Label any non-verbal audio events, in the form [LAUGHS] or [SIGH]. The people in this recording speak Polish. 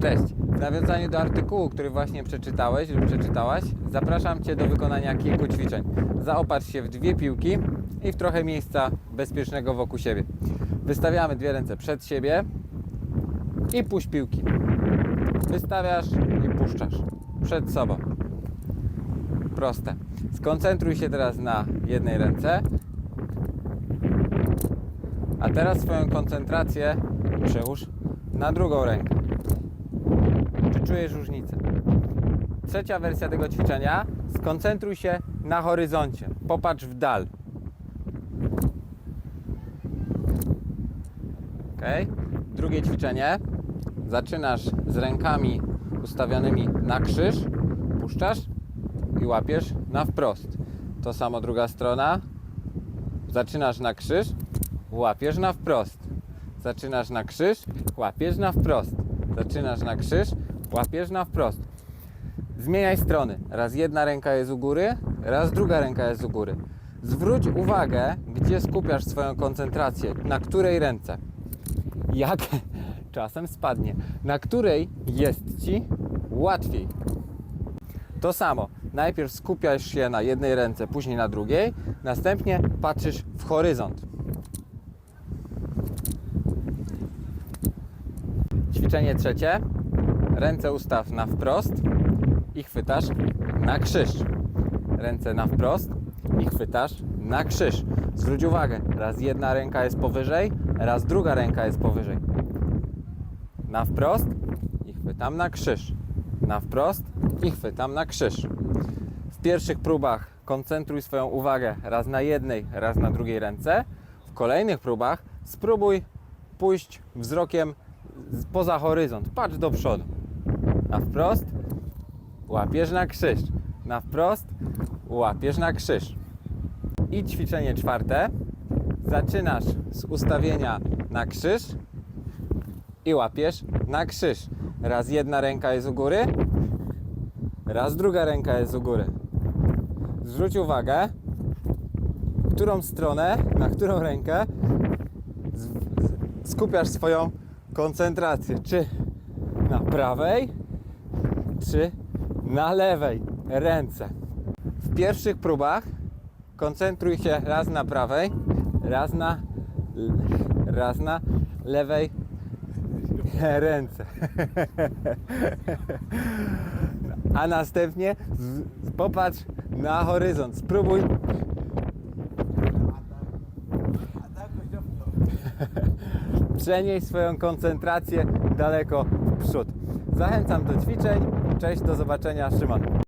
Cześć. W nawiązaniu do artykułu, który właśnie przeczytałeś lub przeczytałaś, zapraszam Cię do wykonania kilku ćwiczeń. Zaopatrz się w dwie piłki i w trochę miejsca bezpiecznego wokół siebie. Wystawiamy dwie ręce przed siebie i puść piłki. Wystawiasz i puszczasz przed sobą. Proste. Skoncentruj się teraz na jednej ręce. A teraz swoją koncentrację przełóż na drugą rękę. Czy czujesz różnicę? Trzecia wersja tego ćwiczenia. Skoncentruj się na horyzoncie. Popatrz w dal. Ok. Drugie ćwiczenie. Zaczynasz z rękami ustawionymi na krzyż, puszczasz i łapiesz na wprost. To samo druga strona. Zaczynasz na krzyż, łapiesz na wprost. Zaczynasz na krzyż, łapiesz na wprost. Zaczynasz na krzyż, łapiesz na wprost. Zmieniaj strony. Raz jedna ręka jest u góry, raz druga ręka jest u góry. Zwróć uwagę, gdzie skupiasz swoją koncentrację, na której ręce. Jak [LAUGHS] czasem spadnie, na której jest ci łatwiej. To samo. Najpierw skupiasz się na jednej ręce, później na drugiej, następnie patrzysz w horyzont. Ćwiczenie trzecie. Ręce ustaw na wprost i chwytasz na krzyż. Ręce na wprost i chwytasz na krzyż. Zwróć uwagę, raz jedna ręka jest powyżej, raz druga ręka jest powyżej. Na wprost i chwytam na krzyż. Na wprost i chwytam na krzyż. W pierwszych próbach koncentruj swoją uwagę raz na jednej, raz na drugiej ręce. W kolejnych próbach spróbuj pójść wzrokiem poza horyzont. Patrz do przodu. Na wprost łapiesz na krzyż. Na wprost łapiesz na krzyż. I ćwiczenie czwarte. Zaczynasz z ustawienia na krzyż i łapiesz na krzyż. Raz jedna ręka jest u góry, raz druga ręka jest u góry. Zwróć uwagę, którą stronę, na którą rękę skupiasz swoją koncentrację. Czy na prawej, czy na lewej ręce. W pierwszych próbach koncentruj się raz na prawej, raz na, raz na lewej ręce. A następnie popatrz na horyzont. Spróbuj. Przenieś swoją koncentrację daleko w przód. Zachęcam do ćwiczeń. Cześć, do zobaczenia. Szymon.